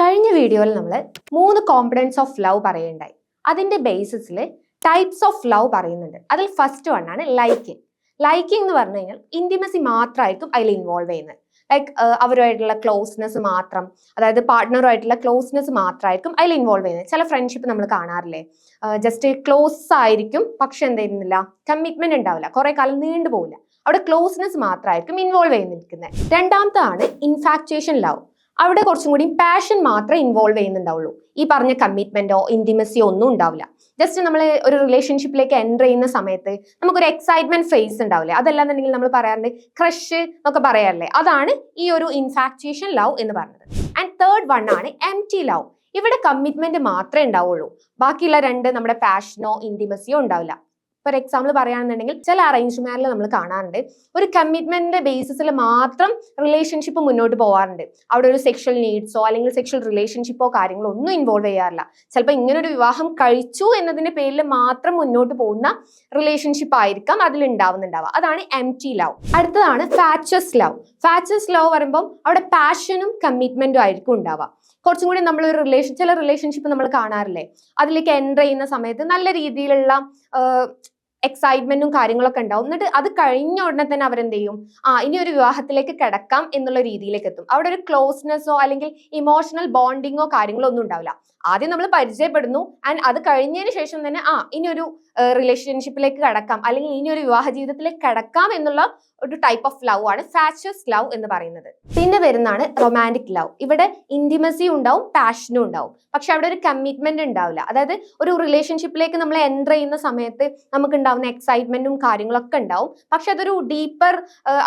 കഴിഞ്ഞ വീഡിയോയിൽ നമ്മൾ മൂന്ന് കോമ്പണൻസ് ഓഫ് ലവ് പറയുണ്ടായി അതിന്റെ ബേസിസിൽ ടൈപ്സ് ഓഫ് ലവ് പറയുന്നുണ്ട്. അതിൽ ഫസ്റ്റ് വൺ ആണ് ലൈക്കിങ് ലൈക്കിംഗ് എന്ന് പറഞ്ഞു കഴിഞ്ഞാൽ ഇന്റിമസി മാത്രമായിരിക്കും അതിൽ ഇൻവോൾവ് ചെയ്യുന്നത്. ലൈക്ക് അവരുമായിട്ടുള്ള ക്ലോസ്നെസ് മാത്രം അതായത് പാർട്ട്ണറുമായിട്ടുള്ള ക്ലോസ്നെസ് മാത്രമായിരിക്കും അതിൽ ഇൻവോൾവ് ചെയ്യുന്നത്. ചില ഫ്രണ്ട്ഷിപ്പ് നമ്മൾ കാണാറില്ലേ? ജസ്റ്റ് ക്ലോസ് ആയിരിക്കും പക്ഷെ എന്ത് ചെയ്യുന്നില്ല? കമ്മിറ്റ്മെന്റ് ഉണ്ടാവില്ല. കുറെ കാലം നീണ്ടു പോകില്ല അവിടെ ക്ലോസ്നെസ് മാത്രമായിരിക്കും ഇൻവോൾവ് ചെയ്യുന്നിരിക്കുന്നത് രണ്ടാമത്താണ് ഇൻഫാക്ച്വേഷൻ ലവ് അവിടെ കുറച്ചും കൂടി പാഷൻ മാത്രമേ ഇൻവോൾവ് ചെയ്യുന്നുണ്ടാവുള്ളൂ. ഈ പറഞ്ഞ കമ്മിറ്റ്മെന്റോ ഇന്റിമസിയോ ഒന്നും ഉണ്ടാവില്ല. ജസ്റ്റ് നമ്മൾ ഒരു റിലേഷൻഷിപ്പിലേക്ക് എന്റർ ചെയ്യുന്ന സമയത്ത് നമുക്കൊരു എക്സൈറ്റ്മെന്റ് ഫേസ് ഉണ്ടാവില്ലേ? അതല്ലാന്നുണ്ടെങ്കിൽ നമ്മൾ പറയാറുണ്ട് ക്രഷ് എന്നൊക്കെ പറയാറില്ലേ? അതാണ് ഈ ഒരു ഇൻഫാക്ച്വേഷൻ ലവ് എന്ന് പറഞ്ഞത്. ആൻഡ് തേർഡ് വൺ ആണ് എം ടി ലവ് ഇവിടെ കമ്മിറ്റ്മെന്റ് മാത്രമേ ഉണ്ടാവുള്ളൂ. ബാക്കിയുള്ള രണ്ട് നമ്മുടെ പാഷനോ ഇന്റിമസിയോ ഉണ്ടാവില്ല. ഫോർ എക്സാമ്പിൾ പറയുകയാണെന്നുണ്ടെങ്കിൽ ചില അറേഞ്ച് മാരിൽ നമ്മൾ കാണാറുണ്ട്. ഒരു കമ്മിറ്റ്മെന്റിന്റെ ബേസിസിൽ മാത്രം റിലേഷൻഷിപ്പ് മുന്നോട്ട് പോകാറുണ്ട് അവിടെ ഒരു സെക്ഷൽ നീഡ്സോ അല്ലെങ്കിൽ സെക്ഷൽ റിലേഷൻഷിപ്പോ കാര്യങ്ങളോ ഒന്നും ഇൻവോൾവ് ചെയ്യാറില്ല. ചിലപ്പോൾ ഇങ്ങനെ ഒരു വിവാഹം കഴിച്ചു എന്നതിന്റെ പേരിൽ മാത്രം മുന്നോട്ട് പോകുന്ന റിലേഷൻഷിപ്പ് ആയിരിക്കാം അതിൽ ഉണ്ടാവുന്നുണ്ടാവുക. അതാണ് എം ടി ലവ് അടുത്തതാണ് ഫാച്ചസ് ലവ് ഫാച്ചസ് ലവ് പറയുമ്പോൾ അവിടെ പാഷനും കമ്മിറ്റ്മെന്റും ആയിരിക്കും ഉണ്ടാവുക. കുറച്ചും കൂടി നമ്മൾ ഒരു റിലേഷൻ ചില റിലേഷൻഷിപ്പ് നമ്മൾ കാണാറില്ലേ? അതിലേക്ക് എന്റർ ചെയ്യുന്ന സമയത്ത് നല്ല രീതിയിലുള്ള എക്സൈറ്റ്മെന്റും കാര്യങ്ങളൊക്കെ ഉണ്ടാവും. എന്നിട്ട് അത് കഴിഞ്ഞ ഉടനെ തന്നെ അവരെന്ത് ചെയ്യും? ആ ഇനി ഒരു വിവാഹത്തിലേക്ക് കിടക്കാം എന്നുള്ള രീതിയിലേക്ക് എത്തും. അവിടെ ഒരു ക്ലോസ്നെസ്സോ അല്ലെങ്കിൽ ഇമോഷണൽ ബോണ്ടിങ്ങോ കാര്യങ്ങളോ ഒന്നും ഉണ്ടാവില്ല. ആദ്യം നമ്മൾ പരിചയപ്പെടുന്നു. ആൻഡ് അത് കഴിഞ്ഞതിന് ശേഷം തന്നെ ആ ഇനി ഒരു റിലേഷൻഷിപ്പിലേക്ക് കടക്കാം. അല്ലെങ്കിൽ ഇനി ഒരു വിവാഹ ജീവിതത്തിലേക്ക് കടക്കാം എന്നുള്ള ഒരു ടൈപ്പ് ഓഫ് ലവ് ആണ് ഫാഷ്യസ് ലവ് എന്ന് പറയുന്നത്. പിന്നെ വരുന്നതാണ് റൊമാന്റിക് ലവ് ഇവിടെ ഇന്റിമസി ഉണ്ടാവും പാഷനും ഉണ്ടാവും. പക്ഷെ അവിടെ ഒരു കമ്മിറ്റ്മെന്റ് ഉണ്ടാവില്ല. അതായത് ഒരു റിലേഷൻഷിപ്പിലേക്ക് നമ്മൾ എന്റർ ചെയ്യുന്ന സമയത്ത് നമുക്ക് ഉണ്ടാവുന്ന എക്സൈറ്റ്മെന്റും കാര്യങ്ങളൊക്കെ ഉണ്ടാവും. പക്ഷെ അതൊരു ഡീപ്പർ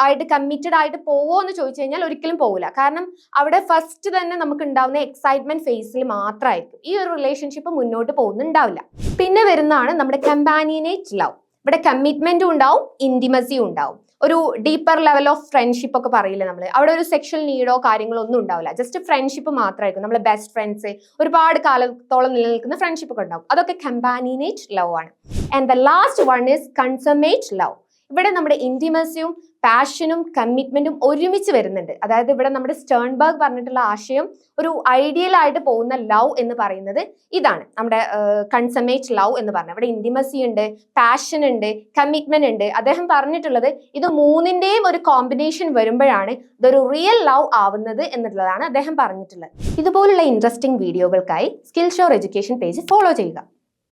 ആയിട്ട് കമ്മിറ്റഡ് ആയിട്ട് പോവോ എന്ന് ചോദിച്ചു കഴിഞ്ഞാൽ ഒരിക്കലും പോകില്ല കാരണം അവിടെ ഫസ്റ്റ് തന്നെ നമുക്ക് ഉണ്ടാവുന്ന എക്സൈറ്റ്മെന്റ് ഫേസിൽ മാത്രമായിരിക്കും ഈ ഒരു റിലേഷൻഷിപ്പ് മുന്നോട്ട് പോകുന്നുണ്ടാവില്ല. പിന്നെ വരുന്നതാണ് നമ്മുടെ കമ്പാനിയനേറ്റ് ലവ് ഇവിടെ കമ്മിറ്റ്മെന്റും ഉണ്ടാവും ഇന്റിമസിയും ഉണ്ടാവും. ഒരു ഡീപ്പർ ലെവൽ ഓഫ് ഫ്രണ്ട്ഷിപ്പ് ഒക്കെ പറയില്ല നമ്മൾ അവിടെ ഒരു സെക്ഷൽ നീഡോ കാര്യങ്ങളോ ഒന്നും ഉണ്ടാവില്ല. ജസ്റ്റ് ഫ്രണ്ട്ഷിപ്പ് മാത്രമായിരിക്കും. നമ്മൾ ബെസ്റ്റ് ഫ്രണ്ട്സ് ഒരുപാട് കാലത്തോളം നിലനിൽക്കുന്ന ഫ്രണ്ട്ഷിപ്പ് ഒക്കെ ഉണ്ടാവും. അതൊക്കെ കമ്പാനിനേറ്റ് ലവ് ആണ്. And the last one is consummate love ഇവിടെ നമ്മുടെ ഇന്റിമസിയും പാഷനും കമ്മിറ്റ്മെന്റും ഒരുമിച്ച് വരുന്നുണ്ട്. അതായത് ഇവിടെ നമ്മുടെ സ്റ്റേൺബർഗ് പറഞ്ഞിട്ടുള്ള ആശയം ഒരു ഐഡിയൽ ആയിട്ട് പോകുന്ന ലവ് എന്ന് പറയുന്നത് ഇതാണ്. നമ്മുടെ കൺസമേറ്റ് ലവ് എന്ന് പറഞ്ഞത്. ഇവിടെ ഇന്റിമസി ഉണ്ട് പാഷൻ ഉണ്ട് കമ്മിറ്റ്മെന്റ് ഉണ്ട്. അദ്ദേഹം പറഞ്ഞിട്ടുള്ളത് ഇത് മൂന്നിന്റെയും ഒരു കോമ്പിനേഷൻ വരുമ്പോഴാണ് ഇതൊരു റിയൽ ലവ് ആവുന്നത് എന്നുള്ളതാണ് അദ്ദേഹം പറഞ്ഞിട്ടുള്ളത്. ഇതുപോലുള്ള ഇൻട്രസ്റ്റിംഗ് വീഡിയോകൾക്കായി skill shore education page follow ചെയ്യുക.